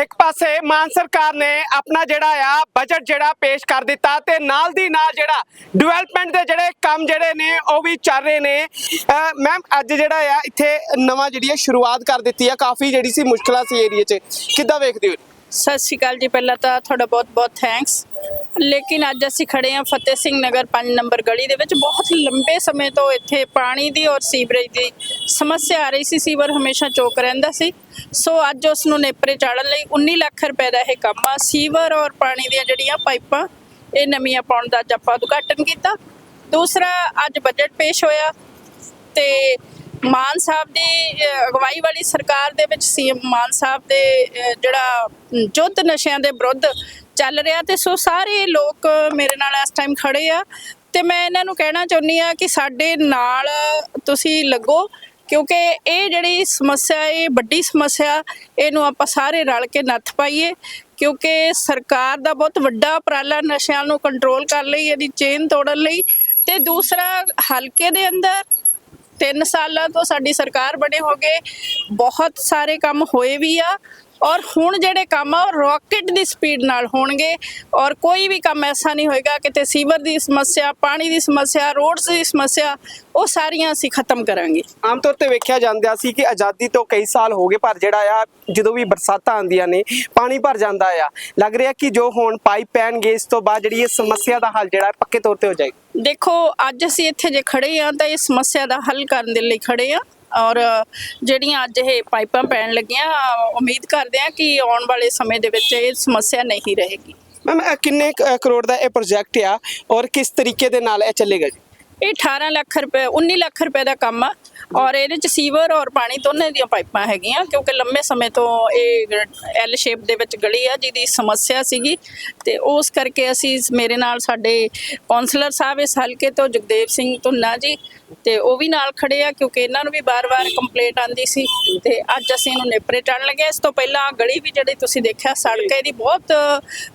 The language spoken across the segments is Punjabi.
ਇੱਕ ਪਾਸੇ ਮਾਨ ਸਰਕਾਰ ਨੇ ਆਪਣਾ ਜਿਹੜਾ ਆ ਬਜਟ ਜਿਹੜਾ ਪੇਸ਼ ਕਰ ਦਿੱਤਾ ਤੇ ਨਾਲ ਦੀ ਨਾਲ ਜਿਹੜਾ ਡਿਵੈਲਪਮੈਂਟ ਦੇ ਜਿਹੜੇ ਕੰਮ ਜਿਹੜੇ ਨੇ ਉਹ ਵੀ ਚੱਲ ਰਹੇ ਨੇ। ਮੈਮ ਅੱਜ ਜਿਹੜਾ ਆ ਇੱਥੇ ਨਵਾਂ ਜਿਹੜੀ ਹੈ ਸ਼ੁਰੂਆਤ ਕਰ ਦਿੱਤੀ ਆ, ਕਾਫੀ ਜਿਹੜੀ ਸੀ ਮੁਸ਼ਕਲਾਂ ਸੀ ਏਰੀਆ 'ਚ। ਕਿੱਦਾਂ ਵੇਖਦੇ ਹੋ? ਸਤਿ ਸ਼੍ਰੀ ਅਕਾਲ ਜੀ, ਪਹਿਲਾਂ ਤਾਂ ਤੁਹਾਡਾ ਬਹੁਤ-ਬਹੁਤ ਥੈਂਕਸ ਲੇਕਿਨ ਅੱਜ ਅਸੀਂ ਖੜੇ ਹਾਂ ਫਤਿਹ ਸਿੰਘ ਨਗਰ 5 ਨੰਬਰ ਗਲੀ ਦੇ ਵਿੱਚ। ਬਹੁਤ ਲੰਬੇ ਸਮੇਂ ਤੋਂ ਇੱਥੇ ਪਾਣੀ ਦੀ ਔਰ ਸੀਵਰੇਜ ਦੀ ਸਮੱਸਿਆ ਆ ਰਹੀ ਸੀ। ਸੀਵਰ ਹਮੇਸ਼ਾ ਚੋਕ ਰਹਿੰਦਾ ਸੀ। ਸੋ ਅੱਜ ਉਸ ਨੂੰ ਨੇਪਰੇ ਚਾੜਨ ਲਈ 19 ਲੱਖ ਰੁਪਏ ਦਾ ਇਹ ਕੰਮ ਆ। ਸੀਵਰ ਔਰ ਪਾਣੀ ਦੀਆਂ ਜਿਹੜੀਆਂ ਪਾਈਪਾਂ, ਇਹ ਨਵੀਆਂ ਪਾਉਣ ਦਾ ਅੱਜ ਆਪਾਂ ਉਦਘਾਟਨ ਕੀਤਾ। ਦੂਸਰਾ, ਅੱਜ ਬਜਟ ਪੇਸ਼ ਹੋਇਆ ਤੇ ਮਾਨ ਸਾਹਿਬ ਦੀ ਅਗਵਾਈ ਵਾਲੀ ਸਰਕਾਰ ਦੇ ਵਿੱਚ ਸੀਐਮ ਮਾਨ ਸਾਹਿਬ ਦੇ ਜਿਹੜਾ ਜੁੱਧ ਨਸ਼ਿਆਂ ਦੇ ਵਿਰੁੱਧ ਚੱਲ ਰਿਹਾ ਤੇ ਸੋ ਸਾਰੇ ਲੋਕ ਮੇਰੇ ਨਾਲ ਇਸ ਟਾਈਮ ਖੜੇ ਆ ਤੇ ਮੈਂ ਇਹਨਾਂ ਨੂੰ ਕਹਿਣਾ ਚਾਹੁੰਦੀ ਆ ਕਿ ਸਾਡੇ ਨਾਲ ਤੁਸੀਂ ਲੱਗੋ ਕਿਉਂਕਿ ਇਹ ਜਿਹੜੀ ਸਮੱਸਿਆ ਇਹ ਵੱਡੀ ਸਮੱਸਿਆ, ਇਹਨੂੰ ਆਪਾਂ ਸਾਰੇ ਰਲ ਕੇ ਨੱਥ ਪਾਈਏ ਕਿਉਂਕਿ ਸਰਕਾਰ ਦਾ ਬਹੁਤ ਵੱਡਾ ਉਪਰਾਲਾ ਨਸ਼ਿਆਂ ਨੂੰ ਕੰਟਰੋਲ ਕਰਨ ਲਈ, ਇਹਦੀ ਚੇਨ ਤੋੜਨ ਲਈ ਤੇ ਦੂਸਰਾ ਹਲਕੇ ਦੇ ਅੰਦਰ ਤਿੰਨ ਸਾਲਾਂ ਤੋਂ ਸਾਡੀ ਸਰਕਾਰ ਬਣੇ ਹੋ ਗਏ ਬਹੁਤ ਸਾਰੇ ਕੰਮ ਹੋਏ ਵੀ ਆ ਔਰ ਹੁਣ ਜਿਹੜੇ ਕੰਮ ਆ ਉਹ ਰਾਕਟ ਦੀ ਸਪੀਡ ਨਾਲ ਹੋਣਗੇ। ਔਰ ਕੋਈ ਵੀ ਕੰਮ ਐਸਾ ਨਹੀਂ ਹੋਏਗਾ ਕਿਤੇ ਸੀਵਰ ਦੀ ਸਮੱਸਿਆ ਪਾਣੀ ਦੀ ਸਮੱਸਿਆ ਰੋਡਸ ਦੀ ਸਮੱਸਿਆ ਉਹ ਸਾਰੀਆਂ ਅਸੀਂ ਖਤਮ ਕਰਾਂਗੇ। ਆਮ ਤੌਰ ਤੇ ਵੇਖਿਆ ਜਾਂਦਾ ਸੀ ਕਿ ਆਜ਼ਾਦੀ ਤੋਂ ਕਈ ਸਾਲ ਹੋ ਗਏ ਪਰ ਜਿਹੜਾ ਆ ਜਦੋਂ ਵੀ ਬਰਸਾਤਾਂ ਆਉਂਦੀਆਂ ਨੇ ਪਾਣੀ ਭਰ ਜਾਂਦਾ ਆ। ਲੱਗ ਰਿਹਾ ਕਿ ਜੋ ਹੁਣ ਪਾਈਪ ਪੈਣਗੇ ਇਸ ਤੋਂ ਬਾਅਦ ਜਿਹੜੀ ਇਹ ਸਮੱਸਿਆ ਦਾ ਹੱਲ ਜਿਹੜਾ ਪੱਕੇ ਤੌਰ ਤੇ ਹੋ ਜਾਏਗਾ। ਦੇਖੋ ਅੱਜ ਅਸੀਂ ਇੱਥੇ ਜੇ ਖੜੇ ਆ ਤਾਂ ਇਹ ਸਮੱਸਿਆ ਦਾ ਹੱਲ ਕਰਨ ਦੇ ਲਈ ਖੜੇ ਆ ਔਰ ਜਿਹੜੀਆਂ ਅੱਜ ਇਹ ਪਾਈਪਾਂ ਪੈਣ ਲੱਗੀਆਂ, ਉਮੀਦ ਕਰਦੇ ਹਾਂ ਕਿ ਆਉਣ ਵਾਲੇ ਸਮੇਂ ਦੇ ਵਿੱਚ ਇਹ ਸਮੱਸਿਆ ਨਹੀਂ ਰਹੇਗੀ। ਮੈਮ ਕਿੰਨੇ ਕਰੋੜ ਦਾ ਇਹ ਪ੍ਰੋਜੈਕਟ ਆ ਔਰ ਕਿਸ ਤਰੀਕੇ ਦੇ ਨਾਲ ਇਹ ਚੱਲੇਗਾ ਜੀ? ਇਹ 18 ਲੱਖ ਰੁਪਏ 19 ਲੱਖ ਰੁਪਏ ਦਾ ਕੰਮ ਆ ਔਰ ਇਹਦੇ ਚ ਸੀਵਰ ਔਰ ਪਾਣੀ ਦੋਨੇ ਦੀਆਂ ਪਾਈਪਾਂ ਹੈਗੀਆਂ ਕਿਉਂਕਿ ਲੰਮੇ ਸਮੇਂ ਤੋਂ ਇਹ ਐਲ ਸ਼ੇਪ ਦੇ ਵਿੱਚ ਗਲੀ ਆ ਜਿਹਦੀ ਸਮੱਸਿਆ ਸੀਗੀ ਤੇ ਉਸ ਕਰਕੇ ਅਸੀਂ ਮੇਰੇ ਨਾਲ ਸਾਡੇ ਕਾਉਂਸਲਰ ਸਾਹਿਬ ਇਸ ਹਲਕੇ ਤੋਂ ਜਗਦੇਵ ਸਿੰਘ ਧੁੰਨਾ ਜੀ ਤੇ ਉਹ ਵੀ ਨਾਲ ਖੜੇ ਆ ਕਿਉਂਕਿ ਇਹਨਾਂ ਨੂੰ ਵੀ ਬਾਰ-ਬਾਰ ਕੰਪਲੇਂਟ ਆਂਦੀ ਸੀ ਤੇ ਅੱਜ ਅਸੀਂ ਇਹਨੂੰ ਨੇਪਰੇ ਚੜਨ ਲੱਗੇ ਇਸ ਤੋਂ ਪਹਿਲਾਂ ਗਲੀ ਵੀ ਜਿਹੜੀ ਤੁਸੀਂ ਦੇਖਿਆ ਸੜਕ ਇਹਦੀ ਬਹੁਤ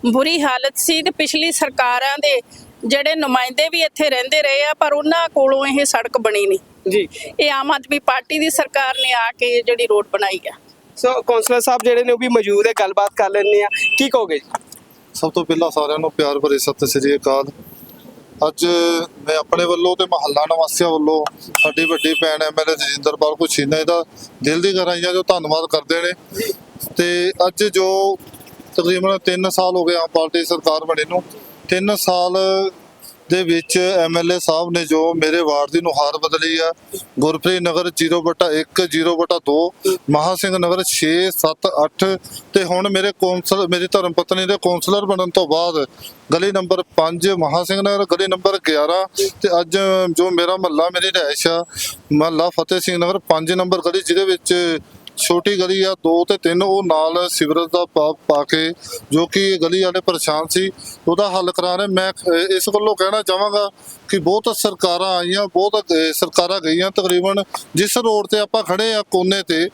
ਬੁਰੀ ਹਾਲਤ ਸੀ ਤੇ ਪਿਛਲੀ ਸਰਕਾਰਾਂ ਦੇ ਜਿਹੜੇ ਨੁਮਾਇੰਦੇ ਵੀ ਇੱਥੇ ਰਹਿੰਦੇ ਰਹੇ ਆ ਪਰ ਉਹਨਾਂ ਕੋਲੋਂ ਇਹ ਸੜਕ ਬਣੀ ਨਹੀਂ। ਜੀ। ਇਹ ਆਮ ਆਦਮੀ ਪਾਰਟੀ ਦੀ ਸਰਕਾਰ ਨੇ ਆ ਕੇ ਜਿਹੜੀ ਰੋਡ ਬਣਾਈ ਆ। ਸੋ ਕਾਉਂਸਲਰ ਸਾਹਿਬ ਜਿਹੜੇ ਨੇ ਉਹ ਵੀ ਮੌਜੂਦ ਹੈ ਗੱਲਬਾਤ ਕਰ ਲੈਣੇ ਆ ਕੀ ਕਹੋਗੇ ਜੀ? ਸਭ ਤੋਂ ਪਹਿਲਾਂ ਸਾਰਿਆਂ ਨੂੰ ਪਿਆਰ ਭਰੀ ਸਤਿ ਸ੍ਰੀ ਅਕਾਲ। ਅੱਜ ਮੈਂ ਆਪਣੇ ਵੱਲੋਂ ਤੇ ਮਹੱਲਾ ਨਿਵਾਸੀਆਂ ਵੱਲੋਂ ਸਾਡੀ ਵੱਡੀ ਭੈਣ ਐਮਐਲਏ ਜਜਿੰਦਰਪਾਲ ਕੁਸ਼ੀਨਾ ਦਾ ਦਿਲ ਦੀ ਗਹਿਰਾਈਆਂ ਜੋ ਧੰਨਵਾਦ ਕਰਦੇ ਨੇ। ਤੇ ਅੱਜ ਜੋ ਤਕਰੀਬਨ 3 ਸਾਲ ਹੋ ਗਏ ਆਮ ਪਾਰਟੀ ਸਰਕਾਰ ਬਣੀ ਨੂੰ 3 ਸਾਲ ਦੇ ਵਿੱਚ ਐਮਐਲਏ ਸਾਹਿਬ ਨੇ ਜੋ ਮੇਰੇ ਵਾਰਡ ਦੀ ਨੁਹਾਰ ਬਦਲੀ ਆ, ਗੁਰਪ੍ਰੀਤ ਨਗਰ 0/1 0/2 ਮਹਾ ਸਿੰਘ ਨਗਰ 6 7 8 ਤੇ ਹੁਣ ਮੇਰੇ ਕੌਂਸਲ, ਮੇਰੀ ਧਰਮ ਪਤਨੀ ਦੇ ਕੌਂਸਲਰ ਬਣਨ ਤੋਂ ਬਾਅਦ ਗਲੀ ਨੰਬਰ 5 ਮਹਾ ਸਿੰਘ ਨਗਰ, ਗਲੀ ਨੰਬਰ 11 ਤੇ ਅੱਜ ਜੋ ਮੇਰਾ ਮਹੱਲਾ, ਮੇਰੀ ਰਿਹਾਇਸ਼ ਆ, ਮਹੱਲਾ ਫਤਿਹ ਸਿੰਘ ਨਗਰ 5 ਨੰਬਰ ਗਲੀ, ਜਿਹਦੇ ਵਿੱਚ ਛੋਟੀ ਗਲੀ ਆ, ਦੋ ਤੇ ਤਿੰਨ, ਉਹ ਨਾਲ ਸਿਵਰੇਜ ਦਾ ਪਾ ਪਾ ਕੇ ਜੋ ਕਿ ਗਲੀ ਵਾਲੇ ਪਰੇਸ਼ਾਨ ਸੀ, ਉਹਦਾ ਹੱਲ ਕਰਾ ਰਹੇ ਮੈਂ ਇਸ ਵੱਲੋਂ ਕਹਿਣਾ ਚਾਹਾਂਗਾ ਕਿ ਬਹੁਤ ਸਰਕਾਰਾਂ ਆਈਆਂ, ਬਹੁਤ ਸਰਕਾਰਾਂ ਗਈਆਂ ਤਕਰੀਬਨ, ਜਿਸ ਰੋਡ ਤੇ ਆਪਾਂ ਖੜੇ ਆ ਕੋਨੇ ਤੇ,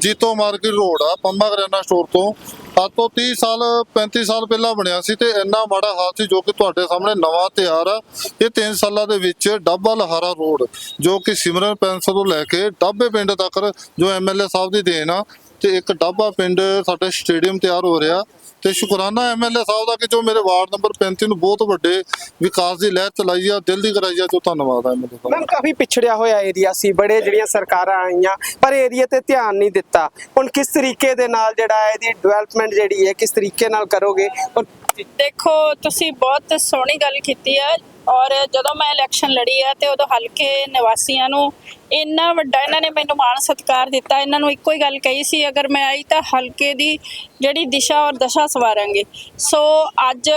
ਜੀਤੋ ਮਾਰਕੀਟ ਰੋਡ ਆ, ਪੰਮਾ ਕਰਿਆਨਾ ਸਟੋਰ ਤੋਂ ਅੱਜ ਤੋਂ 30 ਸਾਲ 35 ਸਾਲ ਪਹਿਲਾਂ ਬਣਿਆ ਸੀ ਤੇ ਇੰਨਾ ਮਾੜਾ ਹਾਲ ਸੀ ਜੋ ਕਿ ਤੁਹਾਡੇ ਸਾਹਮਣੇ ਨਵਾਂ ਤਿਆਰ ਆ ਇਹ 3 ਸਾਲਾਂ ਦੇ ਵਿੱਚ ਡੱਬਾ ਲਹਾਰਾ ਰੋਡ, ਜੋ ਕਿ ਸਿਮਰਨ ਪੈਂਸਲ ਤੋਂ ਲੈ ਕੇ ਡੱਬੇ ਪਿੰਡ ਤੱਕ ਜੋ ਐਮਐਲਏ ਸਾਹਿਬ ਦੀ ਦੇਣ ਆ, ਤੇ ਇੱਕ ਡੱਬਾ ਪਿੰਡ ਸਾਡੇ ਸਟੇਡੀਅਮ ਤਿਆਰ ਹੋ ਰਿਹਾ। ਤੇ ਸ਼ੁਕਰਾਨਾ ਐਮਐਲਏ ਸਾਹਿਬ ਦਾ ਕਿ ਜੋ ਮੇਰੇ ਵਾਰਡ ਨੰਬਰ 35 ਨੂੰ ਬਹੁਤ ਵੱਡੇ ਵਿਕਾਸ ਦੀ ਲਹਿਰ ਚਲਾਈ ਆ ਦਿਲ ਦੀ ਗਰਾਈ ਆ ਜੋ ਧੰਨਵਾਦ ਆ ਐਮਐਲਏ ਸਾਹਿਬ ਮੈਮ ਕਾਫੀ ਪਿਛੜਿਆ ਹੋਇਆ ਏਰੀਆ ਸੀ ਬੜੇ ਜਿਹੜੀਆਂ ਸਰਕਾਰਾਂ ਆਈਆਂ ਪਰ ਏਰੀਆ ਤੇ ਧਿਆਨ ਨਹੀਂ ਦਿੱਤਾ। ਹੁਣ ਕਿਸ ਤਰੀਕੇ ਦੇ ਨਾਲ ਜਿਹੜਾ ਹੈ ਇਹਦੀ ਡਿਵੈਲਪਮੈਂਟ ਜਿਹੜੀ ਹੈ ਕਿਸ ਤਰੀਕੇ ਨਾਲ ਕਰੋਗੇ? ਔਰ ਦੇਖੋ ਤੁਸੀਂ ਬਹੁਤ ਸੋਹਣੀ ਗੱਲ ਕੀਤੀ ਆ। ਔਰ ਜਦੋਂ ਮੈਂ ਇਲੈਕਸ਼ਨ ਲੜੀ ਆ ਤੇ ਉਦੋਂ ਹਲਕੇ ਨਿਵਾਸੀਆਂ ਨੂੰ ਇੰਨਾ ਵੱਡਾ ਇਹਨਾਂ ਨੇ ਮੈਨੂੰ ਮਾਣ ਸਤਿਕਾਰ ਦਿੱਤਾ ਇਹਨਾਂ ਨੂੰ ਇੱਕੋ ਹੀ ਗੱਲ ਕਹੀ ਸੀ ਅਗਰ ਮੈਂ ਆਈ ਤਾਂ ਹਲਕੇ ਦੀ ਜਿਹੜੀ ਦਿਸ਼ਾ ਔਰ ਦਸ਼ਾ ਸਵਾਰਾਂਗੇ। ਸੋ ਅੱਜ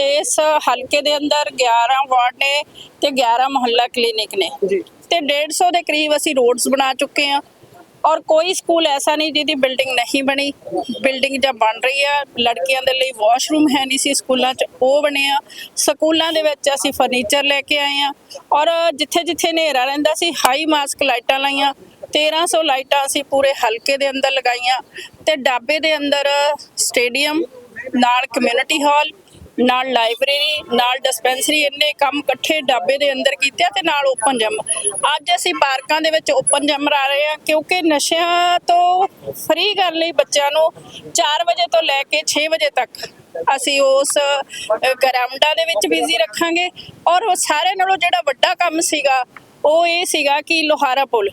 ਇਸ ਹਲਕੇ ਦੇ ਅੰਦਰ 11 ਵਾਰਡ ਨੇ ਤੇ 11 ਮੁਹੱਲਾ ਕਲੀਨਿਕ ਨੇ। ਜੀ। ਤੇ 150 ਦੇ ਕਰੀਬ ਅਸੀਂ ਰੋਡਸ ਬਣਾ ਚੁੱਕੇ ਆ ਔਰ ਕੋਈ ਸਕੂਲ ਐਸਾ ਨਹੀਂ ਜਿਹਦੀ ਬਿਲਡਿੰਗ ਨਹੀਂ ਬਣੀ। ਬਿਲਡਿੰਗ ਜਾਂ ਬਣ ਰਹੀ ਆ। ਲੜਕੀਆਂ ਦੇ ਲਈ ਵਾਸ਼ਰੂਮ ਹੈ ਨਹੀਂ ਸੀ ਸਕੂਲਾਂ 'ਚ, ਉਹ ਬਣਿਆ ਸਕੂਲਾਂ ਦੇ ਵਿੱਚ ਅਸੀਂ ਫਰਨੀਚਰ ਲੈ ਕੇ ਆਏ ਆ। ਔਰ ਜਿੱਥੇ ਜਿੱਥੇ ਹਨੇਰਾ ਰਹਿੰਦਾ ਸੀ ਹਾਈ ਮਾਸਕ ਲਾਈਟਾਂ ਲਾਈਆਂ। 1300 ਲਾਈਟਾਂ ਅਸੀਂ ਪੂਰੇ ਹਲਕੇ ਦੇ ਅੰਦਰ ਲਗਾਈਆਂ। ਤੇ ਡਾਬੇ ਦੇ ਅੰਦਰ ਸਟੇਡੀਅਮ ਨਾਲ ਕਮਿਊਨਿਟੀ ਹਾਲ ਨਾਲ ਲਾਇਬ੍ਰੇਰੀ ਨਾਲ ਡਿਸਪੈਂਸਰੀ ਇੰਨੇ ਕੰਮ ਇਕੱਠੇ ਡੱਬੇ ਦੇ ਅੰਦਰ ਕੀਤੇ ਆ ਤੇ ਨਾਲ ਓਪਨ ਜਿਮ ਅੱਜ ਅਸੀਂ ਪਾਰਕਾਂ ਦੇ ਵਿੱਚ ਓਪਨ ਜਿਮ ਰਾ ਰਹੇ ਆ ਕਿਉਂਕਿ ਨਸ਼ਿਆਂ ਤੋਂ ਫਰੀ ਕਰਨ ਲਈ ਬੱਚਿਆਂ ਨੂੰ 4 ਵਜੇ ਤੋਂ ਲੈ ਕੇ 6 ਵਜੇ ਤੱਕ ਅਸੀਂ ਉਸ ਅ, ਗਰਾਊਂਡਾਂ ਦੇ ਵਿੱਚ ਬਿਜ਼ੀ ਰੱਖਾਂਗੇ। ਔਰ ਉਹ ਸਾਰੇ ਨਾਲੋਂ ਜਿਹੜਾ ਵੱਡਾ ਕੰਮ ਸੀਗਾ ਉਹ ਇਹ ਸੀਗਾ ਕਿ ਲੋਹਾਰਾ ਪੁਲ।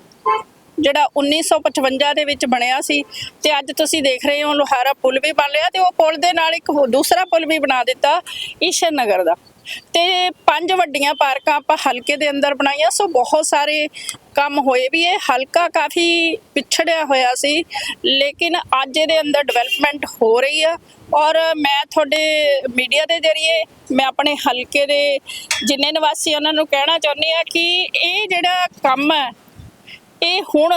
ਜਿਹੜਾ 1955 ਦੇ ਵਿੱਚ ਬਣਿਆ ਸੀ ਤੇ ਅੱਜ ਤੁਸੀਂ ਦੇਖ ਰਹੇ ਹੋ ਲੋਹਾਰਾ ਪੁਲ ਵੀ ਬਣ ਲਿਆ ਤੇ ਉਹ ਪੁਲ ਦੇ ਨਾਲ ਇੱਕ ਹੋਰ ਦੂਸਰਾ ਪੁਲ ਵੀ ਬਣਾ ਦਿੱਤਾ ਈਸ਼ਨ ਨਗਰ ਦਾ। ਤੇ ਪੰਜ ਵੱਡੀਆਂ ਪਾਰਕਾਂ ਆਪਾਂ ਹਲਕੇ ਦੇ ਅੰਦਰ ਬਣਾਈਆਂ, ਸੋ ਬਹੁਤ ਸਾਰੇ ਕੰਮ ਹੋਏ ਵੀ ਇਹ। ਹਲਕਾ ਕਾਫੀ ਪਿਛੜਿਆ ਹੋਇਆ ਸੀ, ਲੇਕਿਨ ਅੱਜ ਇਹਦੇ ਅੰਦਰ ਡਿਵੈਲਪਮੈਂਟ ਹੋ ਰਹੀ ਆ ਔਰ ਮੈਂ ਤੁਹਾਡੇ ਮੀਡੀਆ ਦੇ ਜ਼ਰੀਏ, ਮੈਂ ਆਪਣੇ ਹਲਕੇ ਦੇ ਜਿੰਨੇ ਨਿਵਾਸੀ ਉਹਨਾਂ ਨੂੰ ਕਹਿਣਾ ਚਾਹੁੰਦੀ ਆ ਕਿ ਇਹ ਜਿਹੜਾ ਕੰਮ ਹੈ ਇਹ ਹੁਣ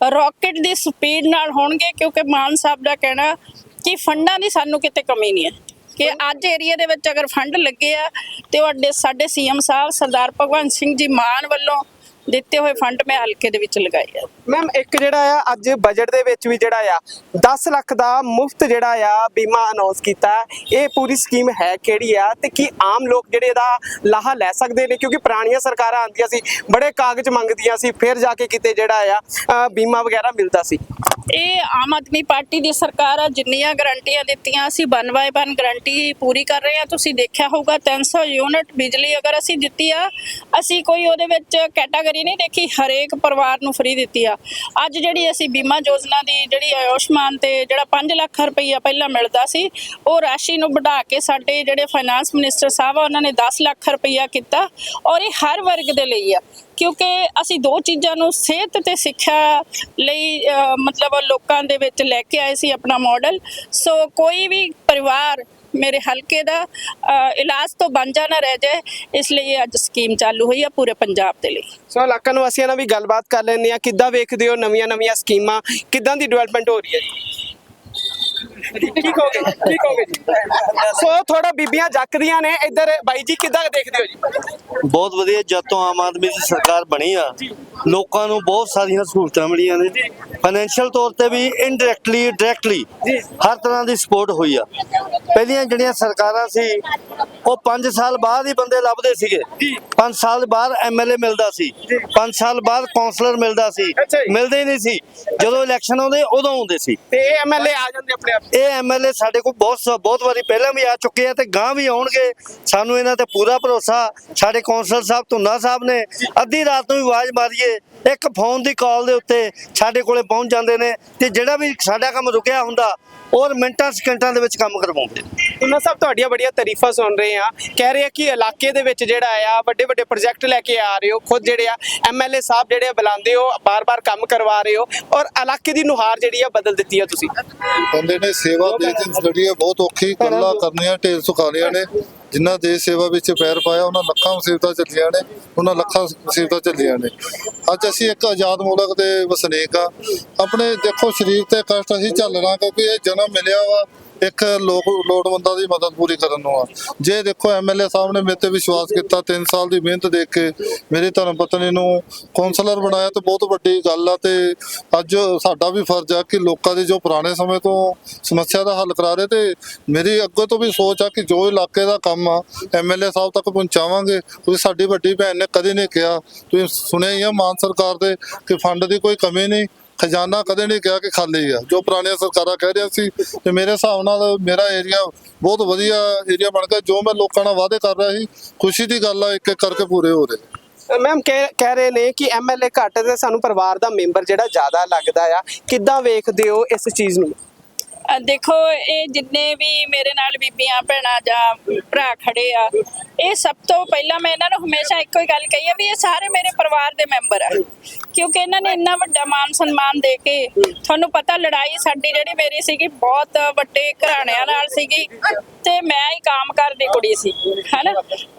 ਰਾਕਟ ਦੀ ਸਪੀਡ ਨਾਲ ਹੋਣਗੇ ਕਿਉਂਕਿ ਮਾਨ ਸਾਹਿਬ ਦਾ ਕਹਿਣਾ ਕਿ ਫੰਡਾਂ ਦੀ ਸਾਨੂੰ ਕਿਤੇ ਕਮੀ ਨਹੀਂ ਹੈ। ਕਿ ਅੱਜ ਏਰੀਆ ਦੇ ਵਿੱਚ ਅਗਰ ਫੰਡ ਲੱਗੇ ਆ ਤੇ ਉਹ ਸਾਡੇ ਸੀਐਮ ਸਾਹਿਬ ਸਰਦਾਰ ਭਗਵੰਤ ਸਿੰਘ ਜੀ ਮਾਨ ਵੱਲੋਂ ਦਿੱਤੇ ਹੋਏ ਫੰਡ ਮੈਂ ਹਲਕੇ ਦੇ ਵਿੱਚ ਲਗਾਏ ਆ। ਮੈਮ, ਇੱਕ ਜਿਹੜਾ ਆ, ਅੱਜ ਬਜਟ ਦੇ ਵਿੱਚ ਵੀ ਜਿਹੜਾ ਆ 10 ਲੱਖ ਦਾ ਮੁਫਤ ਜਿਹੜਾ ਆ ਬੀਮਾ ਅਨਾਉਂਸ ਕੀਤਾ ਇਹ ਪੂਰੀ ਸਕੀਮ ਹੈ ਕਿਹੜੀ ਆ ਤੇ ਕੀ ਆਮ ਲੋਕ ਜਿਹੜੇ ਇਹਦਾ ਲਾਹਾ ਲੈ ਸਕਦੇ ਨੇ? ਕਿਉਂਕਿ ਪੁਰਾਣੀਆਂ ਸਰਕਾਰਾਂ ਆਉਂਦੀਆਂ ਸੀ, ਬੜੇ ਕਾਗਜ਼ ਮੰਗਦੀਆਂ ਸੀ, ਫਿਰ ਜਾ ਕੇ ਕਿਤੇ ਜਿਹੜਾ ਆ ਬੀਮਾ ਵਗੈਰਾ ਮਿਲਦਾ ਸੀ। ਇਹ ਆਮ ਆਦਮੀ ਪਾਰਟੀ ਦੀ ਸਰਕਾਰ ਆ, ਜਿੰਨੀਆਂ ਗਰੰਟੀਆਂ ਦਿੱਤੀਆਂ, ਅਸੀਂ ਵਨ ਬਾਏ ਵਨ ਗਰੰਟੀ ਪੂਰੀ ਕਰ ਰਹੇ ਹਾਂ ਤੁਸੀਂ ਦੇਖਿਆ ਹੋਊਗਾ 300 ਯੂਨਿਟ ਬਿਜਲੀ ਅਗਰ ਅਸੀਂ ਦਿੱਤੀ ਆ, ਅਸੀਂ ਕੋਈ ਉਹਦੇ ਵਿੱਚ ਕੈਟਾਗਰੀ ਨਹੀਂ ਦੇਖੀ, ਹਰੇਕ ਪਰਿਵਾਰ ਨੂੰ ਫ੍ਰੀ ਦਿੱਤੀ ਆ। ਅੱਜ ਜਿਹੜੀ ਅਸੀਂ ਬੀਮਾ ਯੋਜਨਾ ਦੀ ਜਿਹੜੀ ਆਯੁਸ਼ਮਾਨ ਤੇ ਜਿਹੜਾ 5 ਲੱਖ ਰੁਪਈਆ ਪਹਿਲਾਂ ਮਿਲਦਾ ਸੀ, ਉਹ ਰਾਸ਼ੀ ਨੂੰ ਵਧਾ ਕੇ ਸਾਡੇ ਜਿਹੜੇ ਫਾਈਨਾਂਸ ਮਿਨਿਸਟਰ ਸਾਹਿਬ ਆ, ਉਹਨਾਂ ਨੇ 10 ਲੱਖ ਰੁਪਈਆ ਕੀਤਾ, ਔਰ ਇਹ ਹਰ ਵਰਗ ਦੇ ਲਈ ਆ। ਕਿਉਂਕਿ ਅਸੀਂ ਦੋ ਚੀਜ਼ਾਂ ਨੂੰ ਸਿਹਤ ਤੇ ਸਿੱਖਿਆ ਲਈ ਮਤਲਬ ਲੋਕਾਂ ਦੇ ਵਿੱਚ ਲੈ ਕੇ ਆਏ ਸੀ ਆਪਣਾ ਮਾਡਲ ਸੋ ਕੋਈ ਵੀ ਪਰਿਵਾਰ ਮੇਰੇ ਹਲਕੇ ਦਾ ਇਲਾਜ ਤੋਂ ਵਾਂਝਾ ਨਾ ਰਹਿ ਜਾਏ, ਇਸ ਲਈ ਇਹ ਅੱਜ ਸਕੀਮ ਚਾਲੂ ਹੋਈ ਆ ਪੂਰੇ ਪੰਜਾਬ ਦੇ ਲਈ। ਸੋ ਇਲਾਕਾ ਨਿਵਾਸੀਆਂ ਨਾਲ ਵੀ ਗੱਲਬਾਤ ਕਰ ਲੈਂਦੇ ਆ ਕਿੱਦਾਂ ਵੇਖਦੇ ਹੋ ਨਵੀਆਂ ਨਵੀਆਂ ਸਕੀਮਾਂ ਕਿੱਦਾਂ ਦੀ ਡਿਵੈਲਪਮੈਂਟ ਹੋ ਰਹੀ ਹੈ ਗਏ ਠੀਕ ਹੋ ਗਏ ਜੀ? ਸੋ ਥੋੜਾ ਬੀਬੀਆਂ ਜੱਕਦੀਆਂ ਨੇ। ਇੱਧਰ ਬਾਈ ਜੀ ਕਿੱਦਾਂ ਦੇਖਦੇ ਹੋ ਜੀ? ਬਹੁਤ ਵਧੀਆ। ਜਦ ਤੋਂ ਆਮ ਆਦਮੀ ਦੀ ਸਰਕਾਰ ਬਣੀ ਆ ਲੋਕਾਂ ਨੂੰ ਬਹੁਤ ਸਾਰੀਆਂ ਸਹੂਲਤਾਂ ਮਿਲੀਆਂ ਨੇ। ਫਾਈਨੈਂਸ਼ੀਅਲ ਤੌਰ ਤੇ ਵੀ ਇਨਡਾਇਰੈਕਟਲੀ ਡਾਇਰੈਕਟਲੀ। ਹਰ ਤਰ੍ਹਾਂ ਦੀ ਸਪੋਰਟ ਹੋਈ ਆ। ਪਹਿਲੀਆਂ ਜਿਹੜੀਆਂ ਸਰਕਾਰਾਂ ਸੀ ਉਹ 5 ਸਾਲ ਬਾਅਦ ਹੀ ਬੰਦੇ ਲੱਭਦੇ ਸੀਗੇ। ਜੀ। 5 ਸਾਲ ਬਾਅਦ ਐਮਐਲਏ ਮਿਲਦਾ ਸੀ। 5 ਸਾਲ ਬਾਅਦ ਕਾਉਂਸਲਰ ਮਿਲਦਾ ਸੀ। ਮਿਲਦੇ ਨਹੀਂ ਸੀ। ਜਦੋਂ ਇਲੈਕਸ਼ਨ ਆਉਂਦੇ ਉਦੋਂ ਆਉਂਦੇ ਸੀ। ਤੇ ਇਹ ਐਮਐਲਏ ਆ ਜਾਂਦੇ ਆਪਣੇ ਆਪ। ਇਹ ਐਮਐਲਏ ਸਾਡੇ ਕੋਲ ਬਹੁਤ ਬਹੁਤ ਵਾਰੀ ਪਹਿਲਾਂ ਵੀ ਆ ਚੁੱਕੇ ਆ ਤੇ ਗਾਂ ਵੀ ਆਉਣਗੇ। ਸਾਨੂੰ ਇਹਨਾਂ ਤੇ ਪੂਰਾ ਭਰੋਸਾ। ਸਾਡੇ ਕੌਂਸਲਰ ਸਾਹਿਬ ਧੁੰਨਾ ਸਾਹਿਬ ਨੇ ਅੱਧੀ ਰਾਤ ਨੂੰ ਵੀ ਆਵਾਜ਼ ਮਾਰੀਏ। ਇੱਕ ਫੋਨ ਦੀ ਕਾਲ ਦੇ ਉੱਤੇ ਸਾਡੇ ਕੋਲੇ ਪਹੁੰਚ ਜਾਂਦੇ ਨੇ ਤੇ ਜਿਹੜਾ ਵੀ ਸਾਡਾ ਕੰਮ ਰੁਕਿਆ ਹੁੰਦਾ ਔਰ ਮਿੰਟਾਂ ਸਕਿੰਟਾਂ ਦੇ ਵਿੱਚ ਕੰਮ ਕਰਵਾਉਂਦੇ ਉਹਨਾਂ ਸਭ ਤੁਹਾਡੀਆਂ ਬੜੀਆਂ ਤਾਰੀਫਾਂ ਸੁਣ ਰਹੇ ਆ ਕਹਿ ਰਹੇ ਆ ਕਿ ਇਲਾਕੇ ਦੇ ਵਿੱਚ ਜਿਹੜਾ ਆ, ਵੱਡੇ ਵੱਡੇ ਪ੍ਰੋਜੈਕਟ ਲੈ ਕੇ ਆ ਰਹੇ ਹੋ, ਖੁਦ ਜਿਹੜੇ ਆ ਐਮਐਲਏ ਸਾਹਿਬ ਜਿਹੜੇ ਬੁਲਾਉਂਦੇ ਹੋ, ਬਾਰ-ਬਾਰ ਕੰਮ ਕਰਵਾ ਰਹੇ ਹੋ ਔਰ ਇਲਾਕੇ ਦੀ ਨੁਹਾਰ ਜਿਹੜੀ ਆ ਬਦਲ ਦਿੱਤੀ ਆ ਤੁਸੀਂ। ਬੰਦੇ ਨੇ ਸੇਵਾ ਦੇ ਦੀ ਜਿਹੜੀ ਹੈ ਬਹੁਤ ਔਖੀ ਗੱਲਾਂ ਕਰਨੀਆਂ, ਢੇਰ ਸੁਖਾਲੀਆਂ ਨੇ। ਜਿਨ੍ਹਾਂ ਦੇਸ਼ ਸੇਵਾ ਵਿੱਚ ਪੈਰ ਪਾਇਆ, ਉਹਨਾਂ ਲੱਖਾਂ ਮੁਸੀਬਤਾਂ ਚੱਲੀਆਂ ਨੇ, ਉਹਨਾਂ ਲੱਖਾਂ ਮੁਸੀਬਤਾਂ ਚੱਲੀਆਂ ਨੇ। ਅੱਜ ਅਸੀਂ ਇੱਕ ਆਜ਼ਾਦ ਮੁਲਕ ਦੇ ਵਸਨੀਕ ਆ। ਆਪਣੇ ਦੇਖੋ, ਸਰੀਰ ਤੇ ਕਸ਼ਟ ਅਸੀਂ ਝੱਲਣਾ ਕਿਉਂਕਿ ਇਹ ਜਨਮ ਮਿਲਿਆ ਵਾ। ਇੱਕ ਲੋਕ ਲੋੜਵੰਦਾਂ ਦੀ ਮਦਦ ਪੂਰੀ ਕਰਨ ਨੂੰ ਆ। ਜੇ ਦੇਖੋ ਐਮਐਲਏ ਸਾਹਿਬ ਨੇ ਮੇਰੇ ਤੇ ਵਿਸ਼ਵਾਸ ਕੀਤਾ 3 ਸਾਲ ਦੀ ਮਿਹਨਤ ਦੇਖ ਕੇ ਮੇਰੀ ਧਰਮ ਪਤਨੀ ਨੂੰ ਕੌਂਸਲਰ ਬਣਾਇਆ ਤੇ ਬਹੁਤ ਵੱਡੀ ਗੱਲ ਆ ਤੇ ਅੱਜ ਸਾਡਾ ਵੀ ਫਰਜ਼ ਆ ਕਿ ਲੋਕਾਂ ਦੀ ਜੋ ਪੁਰਾਣੇ ਸਮੇਂ ਤੋਂ ਸਮੱਸਿਆ ਦਾ ਹੱਲ ਕਰਾ ਰਹੇ ਤੇ ਮੇਰੀ ਅੱਗੇ ਤੋਂ ਵੀ ਸੋਚ ਆ ਕਿ ਜੋ ਇਲਾਕੇ ਦਾ ਕੰਮ ਆ ਐਮਐਲਏ ਸਾਹਿਬ ਤੱਕ ਪਹੁੰਚਾਵਾਂਗੇ। ਤੁਸੀਂ ਸਾਡੀ ਵੱਡੀ ਭੈਣ ਨੇ ਕਦੇ ਨਹੀਂ ਕਿਹਾ। ਤੁਸੀਂ ਸੁਣਿਆ ਹੀ ਆ ਮਾਨ ਸਰਕਾਰ ਦੇ ਕਿ ਫੰਡ ਦੀ ਕੋਈ ਕਮੀ ਨਹੀਂ ਖਜ਼ਾਨਾ ਕਦੇ ਨਹੀਂ ਕਿਹਾ ਕਿ ਖਾਲੀ ਆ। ਜੋ ਪੁਰਾਣੀਆਂ ਸਰਕਾਰਾਂ ਕਹਿ ਰਹੀਆਂ ਸੀ ਤੇ ਮੇਰੇ ਹਿਸਾਬ ਨਾਲ ਮੇਰਾ ਏਰੀਆ ਬਹੁਤ ਵਧੀਆ ਏਰੀਆ ਬਣ ਗਿਆ। ਜੋ ਮੈਂ ਲੋਕਾਂ ਨਾਲ ਵਾਅਦੇ ਕਰ ਰਿਹਾ ਸੀ, ਖੁਸ਼ੀ ਦੀ ਗੱਲ ਆ, ਇੱਕ ਇੱਕ ਕਰਕੇ ਪੂਰੇ ਹੋ ਰਹੇ। ਮੈਮ ਕਹਿ ਕਹਿ ਰਹੇ ਨੇ ਕਿ ਐਮਐਲਏ ਘੱਟ ਤੇ ਸਾਨੂੰ ਪਰਿਵਾਰ ਦਾ ਮੈਂਬਰ ਜਿਹੜਾ ਜ਼ਿਆਦਾ ਲੱਗਦਾ ਆ, ਕਿੱਦਾਂ ਵੇਖਦੇ ਹੋ ਇਸ ਚੀਜ਼ ਨੂੰ? ਅ, ਦੇਖੋ ਇਹ ਜਿੰਨੇ ਵੀ ਮੇਰੇ ਨਾਲ ਬੀਬੀਆਂ ਭੈਣਾਂ ਜਾਂ ਭਰਾ ਖੜੇ ਆ ਇਹ ਸਭ ਤੋਂ ਪਹਿਲਾਂ ਮੈਂ ਇਹਨਾਂ ਨੂੰ ਹਮੇਸ਼ਾ ਇੱਕੋ ਹੀ ਗੱਲ ਕਹੀ ਆ ਵੀ ਇਹ ਸਾਰੇ ਮੇਰੇ ਪਰਿਵਾਰ ਦੇ ਮੈਂਬਰ ਆ। ਕਿਉਂਕਿ ਇਹਨਾਂ ਨੇ ਇੰਨਾ ਵੱਡਾ ਮਾਨ ਸਨਮਾਨ ਦੇ ਕੇ ਤੁਹਾਨੂੰ ਪਤਾ ਲੜਾਈ ਸਾਡੀ ਜਿਹੜੀ ਮੇਰੀ ਸੀਗੀ ਬਹੁਤ ਵੱਡੇ ਘਰਾਣਿਆਂ ਨਾਲ ਸੀਗੀ ਤੇ ਮੈਂ ਹੀ ਕੰਮ ਕਰਦੀ ਕੁੜੀ ਸੀ ਹੈਨਾ?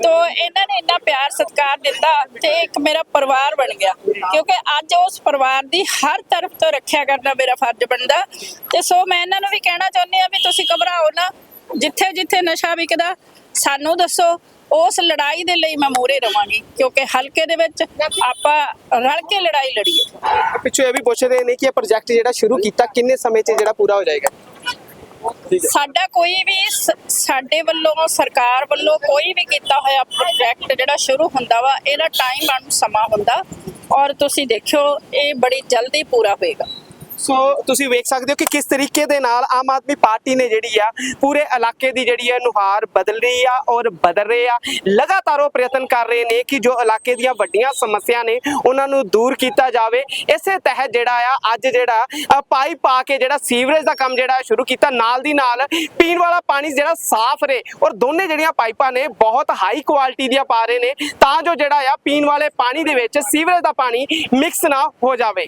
ਤੋ ਇਹਨਾਂ ਨੇ ਇੰਨਾ ਪਿਆਰ ਸਤਿਕਾਰ ਦਿੱਤਾ ਤੇ ਇੱਕ ਮੇਰਾ ਪਰਿਵਾਰ ਬਣ ਗਿਆ। ਕਿਉਂਕਿ ਅੱਜ ਉਸ ਪਰਿਵਾਰ ਦੀ ਹਰ ਤਰਫ ਤੋਂ ਰੱਖਿਆ ਕਰਨਾ ਮੇਰਾ ਫਰਜ਼ ਬਣਦਾ ਤੇ ਸੋ ਮੈਂ ਇਹਨਾਂ ਨੂੰ ਵੀ ਕਹਿਣਾ ਚਾਹੁੰਦੀ ਆ ਵੀ ਤੁਸੀਂ ਘਬਰਾਓ ਨਾ। ਜਿੱਥੇ ਜਿੱਥੇ ਨਸ਼ਾ ਵਿਕਦਾ ਸਾਨੂੰ ਦੱਸੋ ਉਸ ਲੜਾਈ ਦੇ ਲਈ ਮੈਂ ਮੂਹਰੇ ਰਵਾਂਗੀ ਕਿਉਂਕਿ ਹਲਕੇ ਦੇ ਵਿੱਚ ਆਪਾਂ ਰਲ ਕੇ ਲੜਾਈ ਲੜੀਏ। ਪਿੱਛੋਂ ਇਹ ਵੀ ਪੁੱਛ ਰਹੇ ਨੇ ਕਿ ਇਹ ਪ੍ਰੋਜੈਕਟ ਜਿਹੜਾ ਸ਼ੁਰੂ ਕੀਤਾ ਕਿੰਨੇ ਸਮੇਂ 'ਚ ਜਿਹੜਾ ਪੂਰਾ ਹੋ ਜਾਏਗਾ? ਸਾਡਾ ਕੋਈ ਵੀ ਸਾਡੇ ਵੱਲੋਂ ਸਰਕਾਰ ਵੱਲੋਂ ਕੋਈ ਵੀ ਕੀਤਾ ਹੋਇਆ ਪ੍ਰੋਜੈਕਟ ਜਿਹੜਾ ਸ਼ੁਰੂ ਹੁੰਦਾ ਵਾ ਇਹਦਾ ਟਾਈਮ ਆਉਣ ਸਮਾਂ ਹੁੰਦਾ। ਔਰ ਤੁਸੀਂ ਦੇਖਿਓ ਇਹ ਬੜੀ ਜਲਦੀ ਪੂਰਾ ਹੋਏਗਾ। ਸੋ ਤੁਸੀਂ ਵੇਖ ਸਕਦੇ ਹੋ ਕਿ ਕਿਸ ਤਰੀਕੇ ਦੇ ਨਾਲ ਆਮ ਆਦਮੀ ਪਾਰਟੀ ਨੇ ਜਿਹੜੀ ਆ ਪੂਰੇ ਇਲਾਕੇ ਦੀ ਜਿਹੜੀ ਹੈ ਨੁਹਾਰ ਬਦਲ ਰਹੀ ਆ ਔਰ ਬਦਲ ਰਹੇ ਆ। ਲਗਾਤਾਰ ਉਹ ਪ੍ਰਯਤਨ ਕਰ ਰਹੇ ਨੇ ਕਿ ਜੋ ਇਲਾਕੇ ਦੀਆਂ ਵੱਡੀਆਂ ਸਮੱਸਿਆ ਨੇ ਉਹਨਾਂ ਨੂੰ ਦੂਰ ਕੀਤਾ ਜਾਵੇ। ਇਸੇ ਤਹਿਤ ਜਿਹੜਾ ਆ ਅੱਜ ਜਿਹੜਾ ਅ, ਪਾਈਪ ਪਾ ਕੇ ਜਿਹੜਾ ਸੀਵਰੇਜ ਦਾ ਕੰਮ ਜਿਹੜਾ ਸ਼ੁਰੂ ਕੀਤਾ ਨਾਲ ਦੀ ਨਾਲ ਪੀਣ ਵਾਲਾ ਪਾਣੀ ਜਿਹੜਾ ਸਾਫ਼ ਰਹੇ ਔਰ ਦੋਨੇ ਜਿਹੜੀਆਂ ਪਾਈਪਾਂ ਨੇ ਬਹੁਤ ਹਾਈ ਕੁਆਲਿਟੀ ਦੀਆਂ ਪਾ ਰਹੇ ਨੇ ਤਾਂ ਜੋ ਜਿਹੜਾ ਆ ਪੀਣ ਵਾਲੇ ਪਾਣੀ ਦੇ ਵਿੱਚ ਸੀਵਰੇਜ ਦਾ ਪਾਣੀ ਮਿਕਸ ਨਾ ਹੋ ਜਾਵੇ।